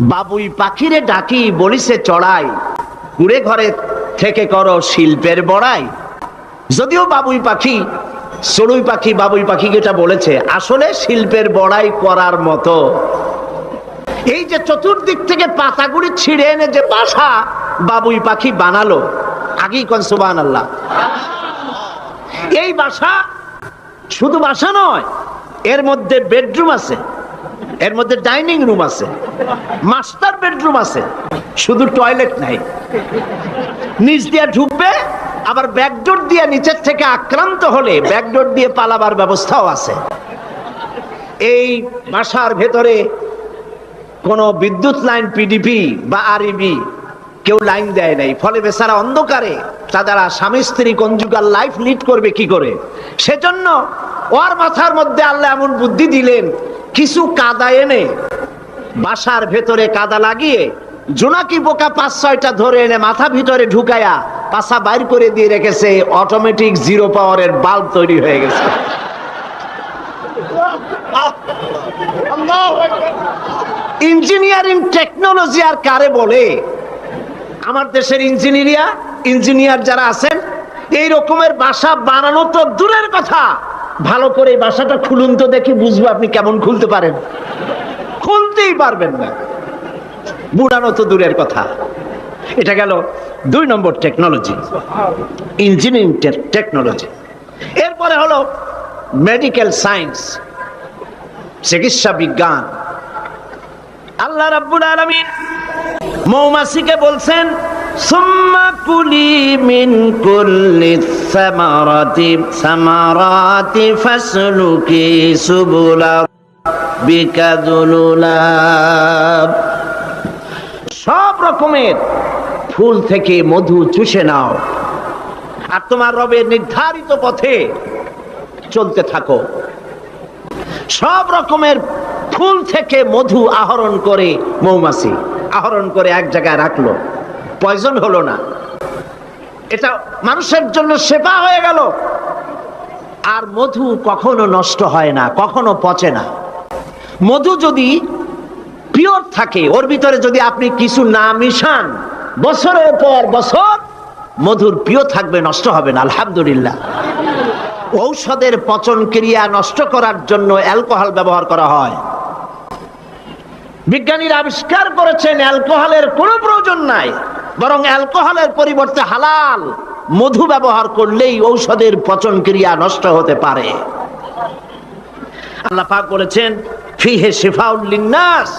বাবুই পাখিরে ডাকি, বলিছে, চড়াই। কুড়ে ঘরে থেকে করো শিল্পের বড়াই। যদিও বাবুই পাখি চড়ুই পাখি, বাবুই পাখি এটা বলেছে, আসলে শিল্পের বড়াই করার মতো। এই যে চতুর্দিক থেকে পাতাগুলি ছিঁড়ে এনে যে বাসা বাবুই পাখি বানালো, আগেই কনসুবান আল্লাহ এই বাসা শুধু বাসা নয়, এর মধ্যে বেডরুম আছে এর মধ্যে ডাইনিং রুম আছে, মাস্টার বেডরুম আছে, শুধু টয়লেট নাই। নিচ দিয়ে ঢুকবে, আবার ব্যাকডোর দিয়ে নিচের থেকে আক্রান্ত হলে ব্যাকডোর দিয়ে পালাবার ব্যবস্থাও আছে। এই বাসার ভেতরে কোনো বিদ্যুৎ লাইন পিডিপি বা আরইবি কেউ লাইন দেয় নাই, ফলে বেচারা অন্ধকারে তারা স্বামী স্ত্রী কঞ্জুগাল লাইফ লিড করবে কি করে? সেজন্য ওর মাথার মধ্যে আল্লাহ এমন বুদ্ধি দিলেন কিছু কাদা এনে, বাসার ভেতরে কাদা লাগিয়ে, জোনাকি বোকা পাঁচ ছয়টা ধরে এনে মাথা ভিতরে ঢুকায়া পাশা বাইর করে দিয়ে রেখেছে অটোমেটিক জিরো পাওয়ারের বাল্ব তৈরি হয়ে গেছে। ইঞ্জিনিয়ারিং টেকনোলজি আর কারে বলে? আমার দেশের ইঞ্জিনিয়ার ইঞ্জিনিয়ার যারা আছেন, এই রকমের বাসা বানানো তো দূরের কথা। ভালো করে এই বাসাটা খুলুন তো দেখি বুঝব আপনি কেমন খুলতে পারেন। খুলতেই পারবেন না। বুড়ানো তো দূরের কথা। এটা গেল দুই নম্বর টেকনোলজি ইঞ্জিনিয়ারিং টেকনোলজি এরপরে হলো মেডিকেল সায়েন্স চিকিৎসা বিজ্ঞান। আল্লাহ রাব্বুল আলামিন মৌমাছিকে বলছেন সব রকমের ফুল থেকে মধু চুষে নাও আর তোমার রবের নির্ধারিত পথে চলতে থাকো। সব রকমের ফুল থেকে মধু আহরণ করে মৌমাছি আহরণ করে এক জায়গায় রাখল। পয়জন হলো না। এটা মানুষের জন্য সেবা হয়ে গেল। আর মধু কখনো নষ্ট হয় না, কখনো পচে না। মধু যদি পিওর থাকে, ওর ভিতরে যদি আপনি কিছু না মিশান, বছরের পর বছর মধুর প্রিয় থাকবে, নষ্ট হবে না, আলহামদুলিল্লাহ। ঔষধের পচন ক্রিয়া নষ্ট করার জন্য অ্যালকোহল ব্যবহার করা হয়। বিজ্ঞানীরা আবিষ্কার করেছেন, অ্যালকোহলের কোনো প্রয়োজন নাই, বরং অ্যালকোহলের পরিবর্তে হালাল মধু ব্যবহার করলেই ঔষধের পচন ক্রিয়া নষ্ট হতে পারে। আল্লাহ পাক বলেছেন, ফিহে শিফাউল লিন্নাস,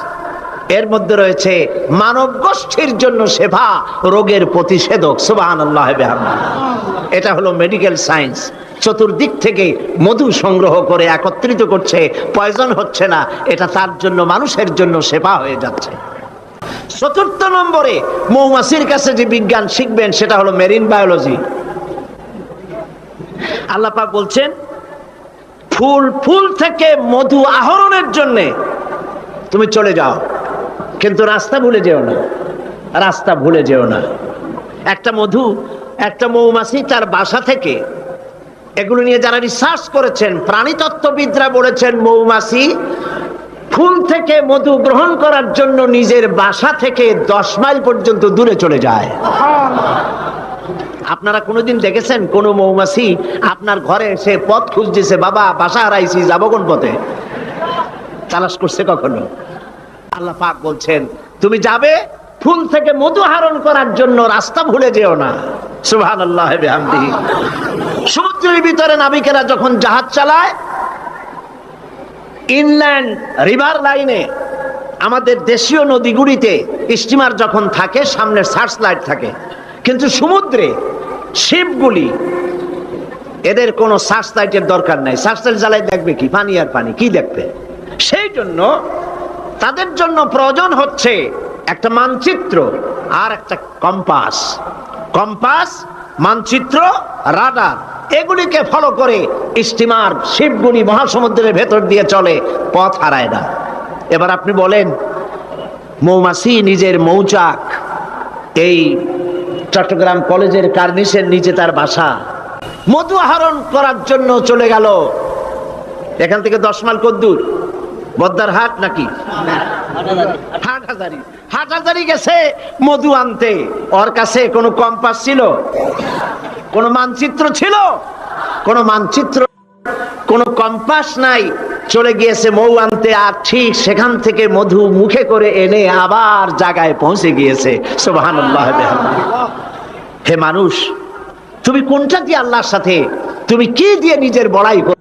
এর মধ্যে রয়েছে মানব গোষ্ঠীর জন্য সেবা রোগের প্রতিষেধক আল্লাহ এটা হলো মেডিকেল সায়েন্স চতুর্দিক থেকে মধু সংগ্রহ করে একত্রিত করছে। পয়জন হচ্ছে না, এটা তার জন্য, মানুষের জন্য সেবা হয়ে যাচ্ছে। চতুর্থ নম্বরে মৌমাছির কাছে যে বিজ্ঞান শিখবেন, সেটা হলো মেরিন বায়োলজি আল্লাপাক বলছেন, ফুল ফুল থেকে মধু আহরণের জন্যে তুমি চলে যাও। কিন্তু রাস্তা ভুলে যেও না, রাস্তা ভুলে যেও না। একটা মধু, একটা মৌমাছি তার বাসা থেকে এগুলো নিয়ে যারা রিসার্চ করেছেন, প্রাণীতত্ত্ববিদরা বলেছেন, মৌমাছি ফুল থেকে মধু গ্রহণ করার জন্য নিজের বাসা থেকে দশ মাইল পর্যন্ত দূরে চলে যায়। আপনারা কোনোদিন দেখেছেন কোন মৌমাছি আপনার ঘরে এসে পথ খুঁজতেছে, বাবা, বাসা হারাইছি, যাব কোন পথে? তালাশ করছে কখনো? আল্লাহ পাক বলছেন, তুমি যাবে ফুল থেকে মধু হারণ করার জন্য রাস্তা ভুলে যেও না। সুহান আল্লাহ সমুদ্রের ভিতরে নাবিকেরা যখন জাহাজ চালায়, ইনল্যান্ড রিভার লাইনে আমাদের দেশীয় নদীগুলিতে স্টিমার যখন থাকে, সামনে সার্চ লাইট থাকে। কিন্তু সমুদ্রে শিপগুলি, এদের কোনো সার্চ লাইটের দরকার নাই। সার্চ লাইট জ্বালাই দেখবে কি? পানি আর পানি, কি দেখবে? সেই জন্য তাদের জন্য প্রয়োজন হচ্ছে একটা মানচিত্র আর একটা কম্পাস। কম্পাস, মানচিত্র, রাডার, এগুলিকে ফলো করে স্টিমার শিপগুলি মহাসমুদ্রের ভেতর দিয়ে চলে, পথ হারায় না। এবার আপনি বলেন, মৌমাছি নিজের মৌচাক, এই চট্টগ্রাম কলেজের কার্নিসের নিচে তার বাসা, মধু আহরণ করার জন্য চলে গেল। এখান থেকে দশ মাইল কদ্দুর বদ্দার হাট নাকি? হাট হাটাজারি হাটাজারি গেছে, মধু আনতে। ওর কাছে কোনো কম্পাস ছিল? কোনো মানচিত্র ছিল? কোনো মানচিত্র, কোনো কম্পাস নাই। চলে গিয়েছে মৌ আনতে আর ঠিক সেখান থেকে মধু মুখে করে এনে আবার জায়গায় পৌঁছে গিয়েছে। হে মানুষ, তুমি কোনটা দিয়ে আল্লাহর সাথে? তুমি কি দিয়ে নিজের বড়াই করো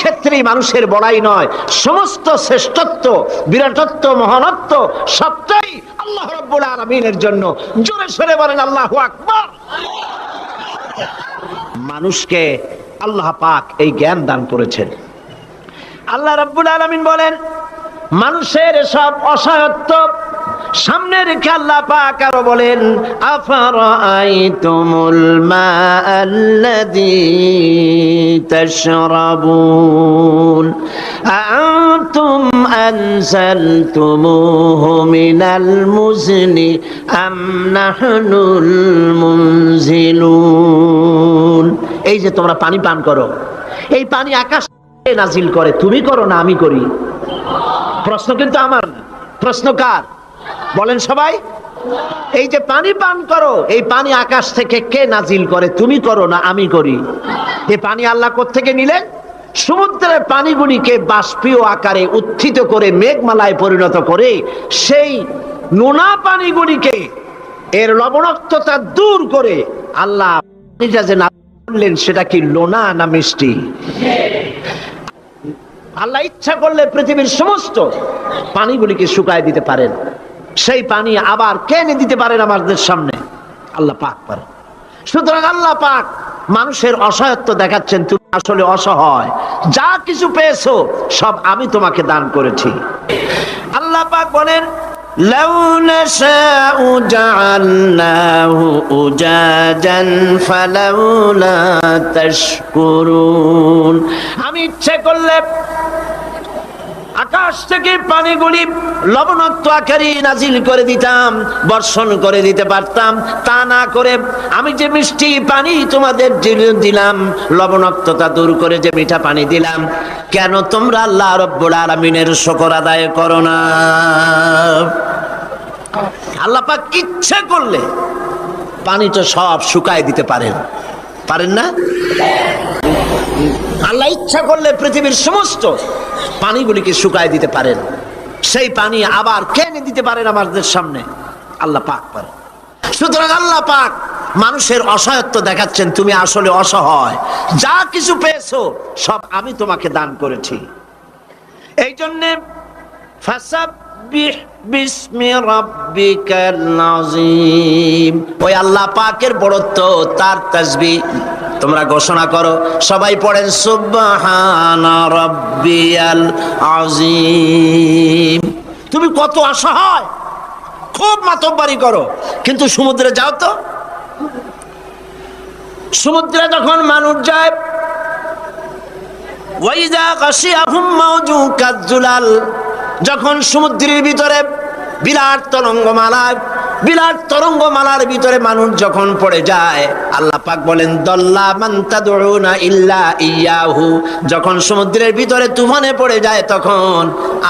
ক্ষেত্রেই মানুষের বড়াই নয়, সমস্ত শ্রেষ্ঠত্ব, বিরাটত্ব, মহানত্ব সবটাই আল্লাহ রব্বুল আলামিনের জন্য। জোরে সরে বলেন আল্লাহ আকবার। মানুষকে আল্লাহ পাক এই জ্ঞান দান করেছেন। আল্লাহ রাব্বুল আলামিন বলেন, মানুষের সব অসহায়ত্ব সামনে রেখে আল্লাহ পাক আরও বলেন, আফারাআইতুমুল মাআল্লাযী তাশরাবুন? আআনতুম আনজালতুমুহু মিনাল মুজনি আম নাহনুল মুনজিলুন? এই যে তোমরা পানি পান করো। এই পানি আকাশ নাজিল করে। তুমি করো না, আমি করি। প্রশ্ন কিন্তু আমার। প্রশ্ন কার? বলেন সবাই, এই যে পানি পান করো, এই পানি আকাশ থেকে কে নাজিল করে? তুমি করো না, আমি করি। এই পানি আল্লাহ থেকে নিলেন? সমুদ্রের পানিগুলিকে বাষ্পীয় আকারে উত্থিত করে, মেঘমালায় পরিণত করে, সেই নোনা পানিগুলিকে, এর লবণাক্ততা দূর করে আল্লাহ পানিটা যে না করলেন, সেটা কি লোনা না মিষ্টি? আল্লাহ ইচ্ছা করলে পৃথিবীর সমস্ত পানিগুলিকে শুকায় দিতে পারেন। সেই পানি আবার কেনে দিতে পারেন আমাদের সামনে আল্লাহ পাক পারেন সুতরাং আল্লাহ পাক মানুষের অসহায়ত্ব দেখাচ্ছেন তুমি আসলে অসহায় যা কিছু পেয়েছো সব আমি তোমাকে দান করেছি আল্লাহ পাক বলেন لو نشاء جعلناه أجاجا فلولا تشكرون আমি ইচ্ছে করলে আকাশ থেকে পানিগুলি লবণাক্ত আকারে নাজিল করে দিতাম, বর্ষণ করে দিতে পারতাম। তা না করে আমি যে মিষ্টি পানি তোমাদের দিলাম, লবণাক্ততা দূর করে যে মিঠা পানি দিলাম, কেন তোমরা আল্লাহ রব্বুল আলামিনের শুকর আদায় করো না? আল্লাহ পাক ইচ্ছে করলে পানিটা সব শুকায় দিতে পারেন। পারেন না? আল্লাহ ইচ্ছা করলে পৃথিবীর সমস্ত পানিগুলিকে শুকায় দিতে পারেন। সেই পানি আবার কেনে দিতে পারেন আমাদের সামনে? আল্লাহ পাক পারেন। সুতরাং আল্লাহ পাক মানুষের অসহায়ত্ব দেখাচ্ছেন, তুমি আসলে অসহায়। যা কিছু পেয়েছ, সব আমি তোমাকে দান করেছি। এই জন্যে ফাসাব্বিহ বিসমি রাব্বিকাল আযীম ওই আল্লাহ পাকের বড়ত্ব, তার তাসবিহ তোমরা ঘোষণা করো, সবাই পড়েন সুবহানা রাব্বিয়াল আযীম। তুমি কত অসহায়, খুব মাতব্বারি করো। কিন্তু সমুদ্রে যাও তো। সমুদ্রে যখন মানুষ যায়, ওয়াইদা গাশিয়াহুম মাউজু কাজ্জুলাল যখন সমুদ্রের ভিতরে বিরাট তরঙ্গমালা বিরাট তরঙ্গমালার ভিতরে মানুষ যখন পড়ে যায়, আল্লাহ পাক বলেন, দল্লা মান তাদউনা ইল্লা ইয়াহু। যখন সমুদ্রের ভিতরে তুফানে পড়ে যায়, তখন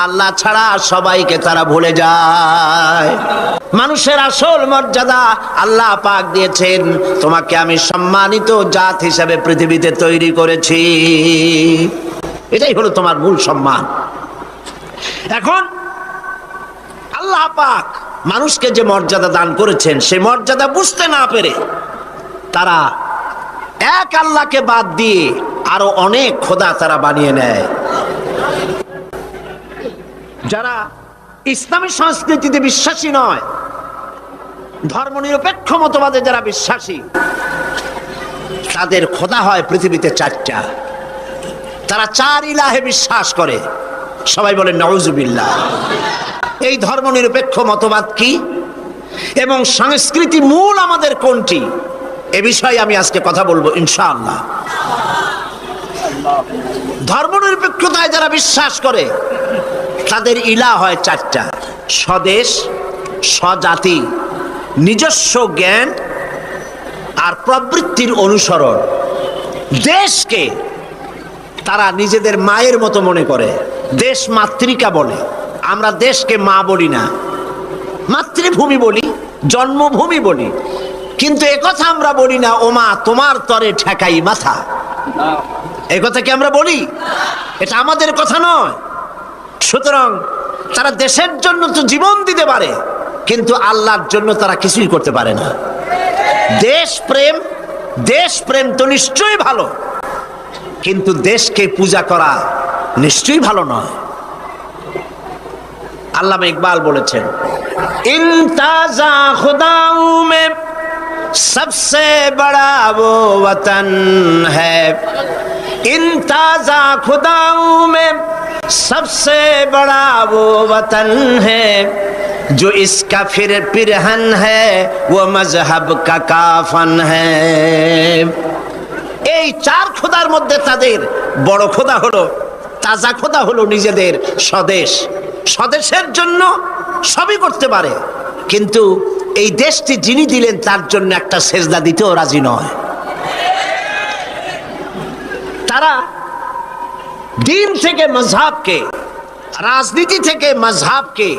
আল্লাহ ছাড়া সবাইকে তারা ভুলে যায়। মানুষের আসল মর্যাদা আল্লাহ পাক দিয়েছেন, তোমাকে আমি সম্মানিত জাত হিসেবে পৃথিবীতে তৈরি করেছি। এটাই হলো তোমার মূল সম্মান। এখন? আল্লাহ পাক মানুষকে যে মর্যাদা দান করেছেন, সে মর্যাদা বুঝতে না পেরে তারা এক আল্লাহকে বাদ দিয়ে আরও অনেক খোদা তারা বানিয়ে নেয়। যারা ইসলামী সংস্কৃতিতে বিশ্বাসী নয়, ধর্মনিরপেক্ষ মতবাদে যারা বিশ্বাসী, তাদের খোদা হয় পৃথিবীতে চারটা। তারা চার ইলাহে বিশ্বাস করে। সবাই বলে নওজুবিল্লাহ এই ধর্মনিরপেক্ষ মতবাদ কি? এবং সংস্কৃতি মূল আমাদের কোনটি? এ বিষয়ে আমি আজকে কথা বলব, ইনশাআল্লাহ। ধর্মনিরপেক্ষতায় যারা বিশ্বাস করে, তাদের ইলা হয় চারটা। স্বদেশ, স্বজাতি, নিজস্ব জ্ঞান আর প্রবৃত্তির অনুসরণ। দেশকে তারা নিজেদের মায়ের মতো মনে করে। দেশ মাতৃকা বলে। আমরা দেশকে মা বলি না। মাতৃভূমি বলি, জন্মভূমি বলি। কিন্তু একথা আমরা বলি না ওমা তোমার তরে ঠেকাই মাথা। এই কথা কি আমরা বলি? এটা আমাদের কথা নয়। সুতরাং তারা দেশের জন্য তো জীবন দিতে পারে, কিন্তু আল্লাহর জন্য তারা কিছুই করতে পারে না। দেশ প্রেম দেশ প্রেম তো নিশ্চয়ই ভালো। কিন্তু দেশকে পূজা করা নিশ্চয়ই ভালো নয়। আল্লাহ ইকবাল বলেছেন সবসে বড়া ও বতন হ্যাঁ তাজা খুদাও মে সবসে বড়া ও বতন হো। ফির পিরহন হো মজহব কাফন হ্যাঁ এই চার খুদার মধ্যে তাদের বড় খুদা হলো তাজা খোদা হলো নিজেদের স্বদেশ। স্বদেশের জন্য সবই করতে পারে। কিন্তু এই দেশটি যিনি দিলেন, তার জন্য একটা সেজদা দিতেও রাজি নয়। তারা দিন থেকে মজহাবকে রাজনীতি থেকে মজহাবকে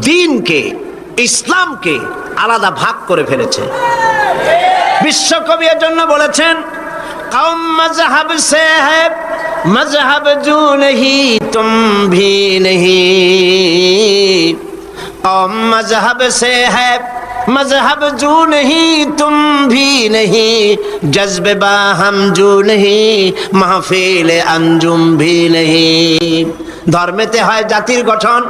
দিনকে, ইসলামকে আলাদা ভাগ করে ফেলেছে। বিশ্বকবি এর জন্য বলেছেন কম মজহব সে مذہب جو نہیں تم بھی نہیں اور مذہب سے ہے مذہب جو نہیں تم بھی نہیں جذب با ہم جو نہیں محفل انجم بھی نہیں ধর্মেতে হয় জাতির গঠন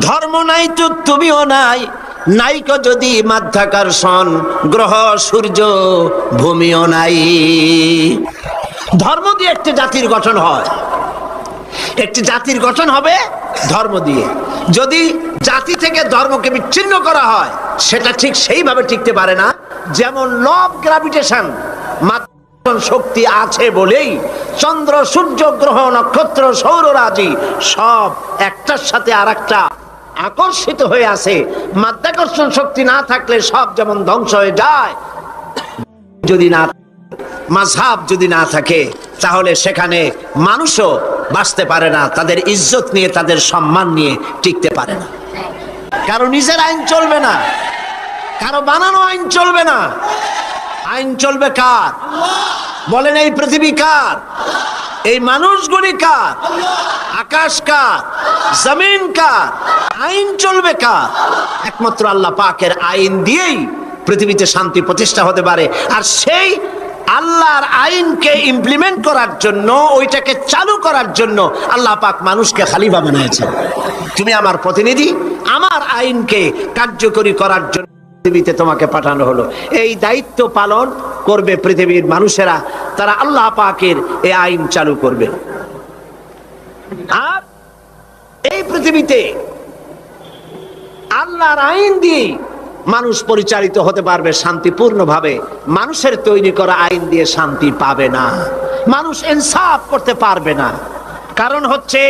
ধর্ম নাই তো তুমিও নাই নাইক যদি মাধ্যাকর্ষণ গ্রহ সূর্য ভূমিও নাই ধর্ম দিয়ে একটি জাতির গঠন হয়। একটি জাতির গঠন হবে ধর্ম দিয়ে। যদি জাতি থেকে ধর্মকে বিচ্ছিন্ন করা হয়, সেটা ঠিক সেইভাবে টিকতে পারে না। যেমন লব গ্রাভিটেশন শক্তি আছে বলেই চন্দ্র, সূর্য, গ্রহ, নক্ষত্র সৌররাজি সব একটার সাথে আর আকর্ষিত হয়ে আছে মাধ্যাকর্ষণ শক্তি না থাকলে সব যেমন ধ্বংস হয়ে যায়, যদি না মাঝহাব যদি না থাকে, তাহলে সেখানে মানুষও বাঁচতে পারে না, তাদের ইজ্জত নিয়ে, তাদের সম্মান নিয়ে টিকতে পারে না। কারও নিজের আইন চলবে না, কারও বানানো আইন চলবে না। আইন চলবে কার? বলেন এই পৃথিবী কার? এই মানুষগুলি কার? আকাশ কার? জমিন কার? আইন চলবে কার? একমাত্র আল্লাহ পাকের আইন দিয়েই পৃথিবীতে শান্তি প্রতিষ্ঠা হতে পারে, আর সেই আল্লাহর আইনকে ইমপ্লিমেন্ট করার জন্য, ওইটাকে চালু করার জন্য আল্লাহ পাক মানুষকে খালিফা বানিয়েছেন। তুমি আমার প্রতিনিধি, আমার আইনকে কার্যকরী করার জন্য পৃথিবীতে তোমাকে পাঠানো হলো। এই দায়িত্ব পালন করবে পৃথিবীর মানুষেরা, তারা আল্লাহ পাকের এই আইন চালু করবে। আর এই পৃথিবীতে আল্লাহর আইন দিয়ে মানুষ পরিচালিত হতে পারবে শান্তিপূর্ণভাবে। মানুষের তৈরি করা আইন দিয়ে শান্তি পাবে না। মানুষ ইনসাফ করতে পারবে না। কারণ হচ্ছে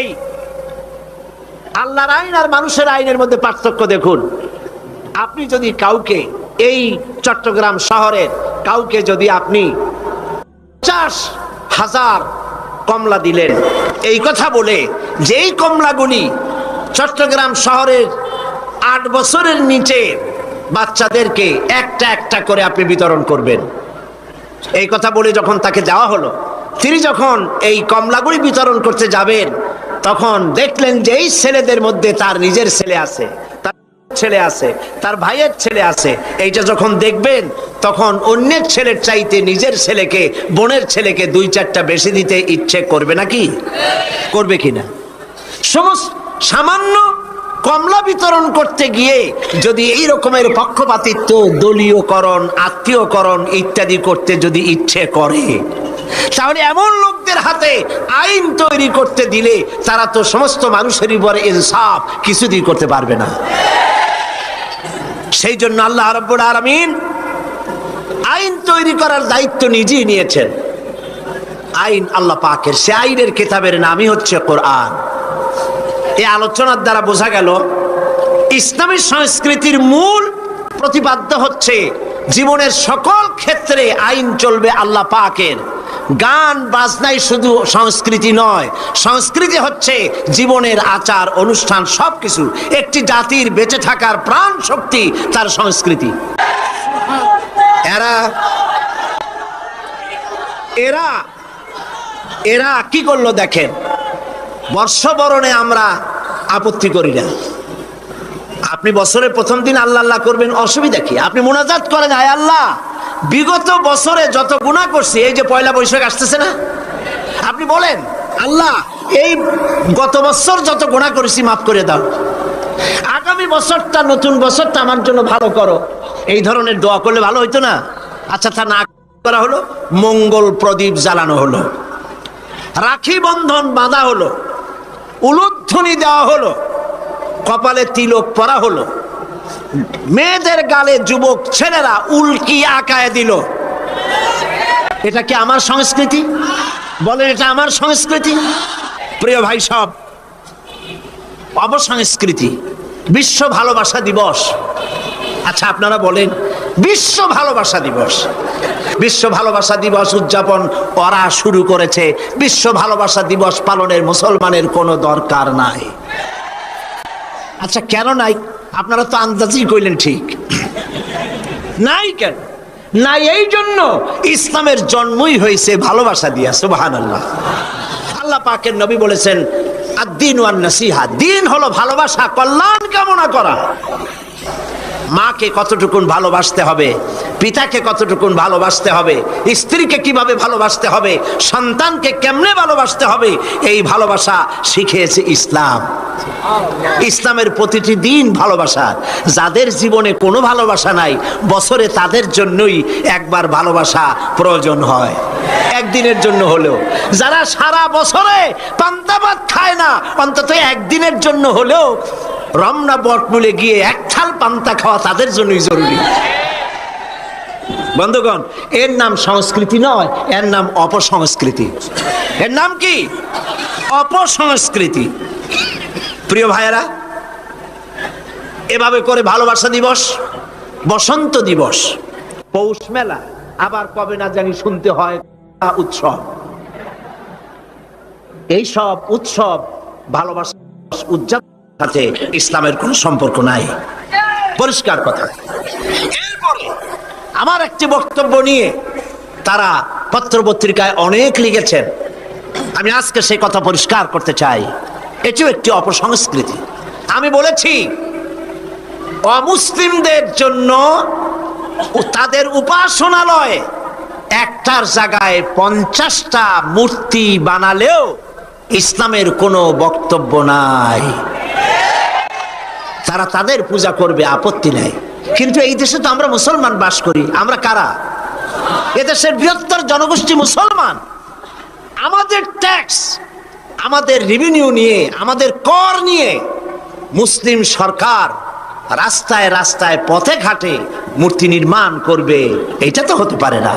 আল্লাহর আইন আর মানুষের আইনের মধ্যে পার্থক্য দেখুন। আপনি যদি কাউকে, এই চট্টগ্রাম শহরের কাউকে যদি আপনি পঞ্চাশ হাজার কমলা দিলেন, এই কথা বলে যেই কমলাগুলি চট্টগ্রাম শহরের আট বছরের নিচে বাচ্চাদেরকে একটা একটা করে আপনি বিতরণ করবেন। এই কথা বলে যখন তাকে যাওয়া হলো, তিনি যখন এই কমলাগুড়ি বিতরণ করতে যাবেন, তখন দেখলেন যে এই ছেলেদের মধ্যে তার নিজের ছেলে আছে, তার ছেলে আছে, তার ভাইয়ের ছেলে আছে। এইটা যখন দেখবেন, তখন অন্যের ছেলের চাইতে নিজের ছেলেকে, বোনের ছেলেকে দুই চারটা বেশি দিতে ইচ্ছে করবে নাকি? করবে কিনা? সমস্ত সামান্য কমলা বিতরণ করতে গিয়ে যদি এই রকমের পক্ষপাতিত্ব, দলীয়করণ, আত্মীয়করণ ইত্যাদি করতে যদি ইচ্ছে করে, তাহলে এমন লোকদের হাতে আইন তৈরি করতে দিলে তারা তো সমস্ত মানুষের উপরে ইনসাফ কিছুদিন করতে পারবে না। সেই জন্য আল্লাহ রব্বুল আলমিন আইন তৈরি করার দায়িত্ব নিজেই নিয়েছেন। আইন আল্লাহ পাকের, সে আইনের কিতাবের নামই হচ্ছে কোরআন। এই আলোচনার দ্বারা বোঝা গেল, ইসলামী সংস্কৃতির মূল প্রতিপাদ্য হচ্ছে জীবনের সকল ক্ষেত্রে আইন চলবে আল্লাহ পাকের। গান, বাজনাই শুধু সংস্কৃতি নয়, সংস্কৃতি হচ্ছে জীবনের আচার, অনুষ্ঠান সব কিছু একটি জাতির বেঁচে থাকার প্রাণ শক্তি তার সংস্কৃতি। এরা এরা এরা কি করল দেখেন? বর্ষবরণে আমরা আপত্তি করি না। আপনি বছরের প্রথম দিন আল্লাহ আল্লাহ করবেন, অসুবিধা কি? আপনি মোনাজাত করেন আয় আল্লাহ! বিগত বছরে যত গুণা করছি, এই যে পয়লা বৈশাখ আসতেছে না? আপনি বলেন, আল্লাহ, এই গত বছর যত গুণা করেছি, মাফ করে দাও। আগামী বছরটা, নতুন বছরটা আমার জন্য ভালো করো। এই ধরনের দোয়া করলে ভালো হইতো না? আচ্ছা তা না করা হলো, মঙ্গল প্রদীপ জ্বালানো হলো। রাখি বন্ধন বাঁধা হলো। উলুধ্বনি দেওয়া হলো, কপালে তিলক পরা হলো। মেয়েদের গালে যুবক ছেলেরা উল্কি আকায় দিল। এটা কি আমার সংস্কৃতি? বলেন, এটা আমার সংস্কৃতি? প্রিয় ভাই সব, অবসংস্কৃতি, বিশ্ব ভালোবাসা দিবস। আচ্ছা আপনারা বলেন, বিশ্ব ভালোবাসা দিবস। বিশ্ব ভালোবাসা দিবস উদযাপন ওরা শুরু করেছে। বিশ্ব ভালোবাসা দিবস পালনের মুসলমানের কোনো দরকার নাই। আচ্ছা কেন নাই? আপনারা তো আন্দাজই কইলেন ঠিক। নাই কেন? নাই এই জন্য ইসলামের জন্মই হয়েছে ভালোবাসা দিয়া সুবাহান আল্লাহ আল্লাহ পাকের নবী বলেছেন আর দিন ওয়ান নাসিহা দিন হলো ভালোবাসা, কল্যাণ কামনা করা। মাকে কতটুকুন ভালোবাসতে হবে? পিতাকে কতটুকুন ভালোবাসতে হবে? স্ত্রীকে কীভাবে ভালোবাসতে হবে? সন্তানকে কেমনে ভালোবাসতে হবে? এই ভালোবাসা শিখিয়েছে ইসলাম। ইসলামের প্রতিটি দিন ভালোবাসা যাদের জীবনে কোনো ভালোবাসা নাই, বছরে তাদের জন্যই একবার ভালোবাসা প্রয়োজন হয়। একদিনের জন্য হলেও। যারা সারা বছরে পান্তাবাদ খায় না, অন্তত একদিনের জন্য হলেও রমনা বটমূলে গিয়ে এক থাল পান্তা খাওয়া তাদের জন্যই জরুরি। বন্ধুগণ, এর নাম সংস্কৃতি নয়, এর নাম অপসংস্কৃতি। এর নাম কি? অপসংস্কৃতি। প্রিয় ভাইয়েরা, এভাবে করে ভালোবাসা দিবস, বসন্ত দিবস, পৌষ মেলা, আবার কবে না জানি শুনতে হয় উৎসব। এই সব উৎসব ভালোবাসা উদযাপন সাথে ইসলামের কোনো সম্পর্ক নাই। পরিষ্কার কথা। আমার একটি বক্তব্য নিয়ে তারা পত্র পত্রিকায় অনেক লিখেছেন। আমি আজকে সেই কথা পরিষ্কার করতে চাই। এটিও একটি অপসংস্কৃতি। আমি বলেছি, অমুসলিমদের জন্য তাদের উপাসনালয় একটার জায়গায় পঞ্চাশটা মূর্তি বানালেও ইসলামের কোনো বক্তব্য নাই। তারা তাদের পূজা করবে, আপত্তি নাই। কিন্তু এই দেশে তো আমরা মুসলমান বাস করি। আমরা কারা? এদেশের বৃহত্তর জনগোষ্ঠী মুসলমান। আমাদের ট্যাক্স আমাদের রেভিনিউ নিয়ে, আমাদের কর নিয়ে মুসলিম সরকার রাস্তায় রাস্তায় পথে ঘাটে মূর্তি নির্মাণ করবে। এটা তো হতে পারে না।